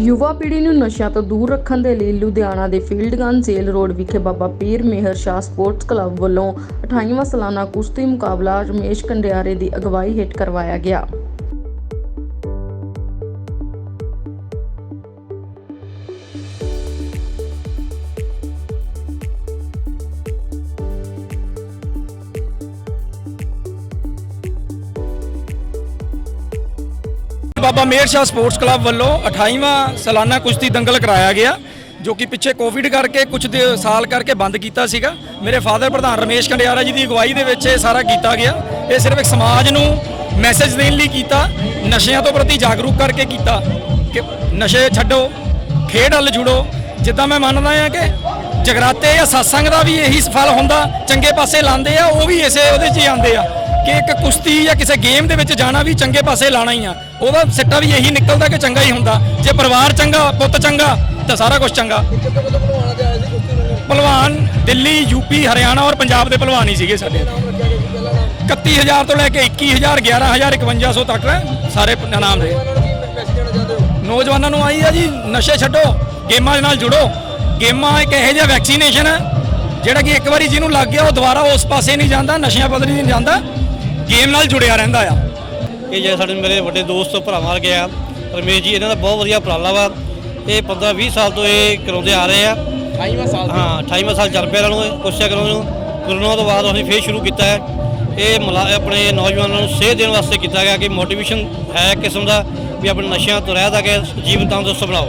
ਯੁਵਾ ਪੀੜ੍ਹੀ ਨੂੰ ਨਸ਼ਿਆਂ ਤੋਂ ਦੂਰ ਰੱਖਣ ਦੇ ਲਈ ਲੁਧਿਆਣਾ ਦੇ ਫੀਲਡਗਨ ਜੇਲ ਰੋਡ ਵਿਖੇ ਬਾਬਾ ਪੀਰ ਮੇਹਰ ਸ਼ਾਹ ਸਪੋਰਟਸ ਕਲੱਬ ਵੱਲੋਂ 28ਵਾਂ ਸਾਲਾਨਾ ਕੁਸ਼ਤੀ ਮੁਕਾਬਲਾ ਰਮੇਸ਼ ਕੰਡਿਆਰੇ ਦੀ ਅਗਵਾਈ ਹੇਠ ਕਰਵਾਇਆ ਗਿਆ। ਬਾਬਾ ਮੇਰ ਸ਼ਾਹ ਸਪੋਰਟਸ ਕਲੱਬ ਵੱਲੋਂ 28ਵਾਂ ਸਾਲਾਨਾ ਕੁਸ਼ਤੀ ਦੰਗਲ ਕਰਾਇਆ ਗਿਆ, ਜੋ ਕਿ ਪਿੱਛੇ ਕੋਵਿਡ ਕਰਕੇ ਕੁਝ ਦੇ- ਸਾਲ ਕਰਕੇ ਬੰਦ ਕੀਤਾ ਸੀਗਾ। ਮੇਰੇ ਫਾਦਰ ਪ੍ਰਧਾਨ ਰਮੇਸ਼ ਕੰਡਿਆਰਾ ਜੀ ਦੀ ਅਗਵਾਈ ਦੇ ਵਿੱਚ ਇਹ ਸਾਰਾ ਕੀਤਾ ਗਿਆ। ਇਹ ਸਿਰਫ ਇੱਕ ਸਮਾਜ ਨੂੰ ਮੈਸੇਜ ਦੇਣ ਲਈ ਕੀਤਾ, ਨਸ਼ਿਆਂ ਤੋਂ ਪ੍ਰਤੀ ਜਾਗਰੂਕ ਕਰਕੇ ਕੀਤਾ ਕਿ ਨਸ਼ੇ ਛੱਡੋ, ਖੇਡ ਵੱਲ ਜੁੜੋ। ਜਿੱਦਾਂ ਮੈਂ ਮੰਨਦਾ ਹਾਂ ਕਿ ਜਗਰਾਤੇ ਜਾਂ satsang ਦਾ ਵੀ ਇਹੀ ਫਲ ਹੁੰਦਾ, ਚੰਗੇ ਪਾਸੇ ਲਾਉਂਦੇ ਆ, ਉਹ ਵੀ ਇਸੇ ਉਹਦੇ 'ਚ ਹੀ ਆਉਂਦੇ ਆ। ਕਿ ਇੱਕ ਕੁਸ਼ਤੀ ਜਾਂ ਕਿਸੇ ਗੇਮ ਦੇ ਵਿੱਚ ਜਾਣਾ ਵੀ ਚੰਗੇ ਪਾਸੇ ਲਾਣਾ ਹੀ ਆ। ਉਹਦਾ ਸਿੱਟਾ ਵੀ ਇਹੀ ਨਿਕਲਦਾ ਕਿ ਚੰਗਾ ਹੀ ਹੁੰਦਾ। ਜੇ ਪਰਿਵਾਰ ਚੰਗਾ, ਪੁੱਤ ਚੰਗਾ, ਤਾਂ ਸਾਰਾ ਕੁਝ ਚੰਗਾ। ਪਹਿਲਵਾਨ ਦਿੱਲੀ, ਯੂਪੀ, ਹਰਿਆਣਾ ਔਰ ਪੰਜਾਬ ਦੇ ਪਹਿਲਵਾਨ ਹੀ ਸੀਗੇ ਸਾਡੇ। 31000 ਤੋਂ ਲੈ ਕੇ 21000 11000 5100 ਤੱਕ ਸਾਰੇ ਨਾਮ ਦੇ। ਨੌਜਵਾਨਾਂ ਨੂੰ ਆਈ ਆ ਜੀ, ਨਸ਼ੇ ਛੱਡੋ, ਗੇਮਾਂ ਦੇ ਨਾਲ ਜੁੜੋ। ਗੇਮਾਂ ਇੱਕ ਇਹੋ ਜਿਹਾ ਵੈਕਸੀਨੇਸ਼ਨ ਹੈ ਜਿਹੜਾ ਕਿ ਇੱਕ ਵਾਰੀ ਜਿਹਨੂੰ ਲੱਗ ਗਿਆ ਉਹ ਦੁਬਾਰਾ ਉਸ ਪਾਸੇ ਨਹੀਂ ਜਾਂਦਾ ਨਸ਼ਿਆਂ ਬਦਲੀ ਨਹੀਂ ਜਾਂਦਾ ਗੇਮ ਨਾਲ ਜੁੜਿਆ ਰਹਿੰਦਾ ਆ। ਇਹ ਜਿਹੜੇ ਸਾਡੇ ਮੇਰੇ ਵੱਡੇ ਦੋਸਤ ਭਰਾਵਾਂ ਵਰਗੇ ਆ ਰਮੇਸ਼ ਜੀ ਇਹਨਾਂ ਦਾ ਬਹੁਤ ਵਧੀਆ ਉਪਰਾਲਾ ਵਾ। ਇਹ 15 20 ਸਾਲ ਤੋਂ ਇਹ ਕਰਾਉਂਦੇ ਆ ਰਹੇ ਆ। 28ਵਾਂ ਸਾਲ ਹਾਂ 28ਵਾਂ ਸਾਲ ਚੱਲ ਪਿਆ ਇਹਨਾਂ ਨੂੰ ਇਹ ਕੋਸ਼ਿਸ਼ ਕਰੋ ਨੂੰ ਕਰੋਨਾ ਤੋਂ ਬਾਅਦ ਅਸੀਂ ਫੇਰ ਸ਼ੁਰੂ ਕੀਤਾ ਹੈ। ਇਹ ਮਲਾ ਆਪਣੇ ਨੌਜਵਾਨਾਂ ਨੂੰ ਸੇਧ ਦੇਣ ਵਾਸਤੇ ਕੀਤਾ ਗਿਆ ਕਿ ਮੋਟੀਵੇਸ਼ਨ ਹੈ ਇੱਕ ਕਿਸਮ ਦਾ ਵੀ ਆਪਣੇ ਨਸ਼ਿਆਂ ਤੋਂ ਰਹਿ ਕੇ ਜੀਵਨ ਤੰਦਰੁਸਤ ਬਣਾਓ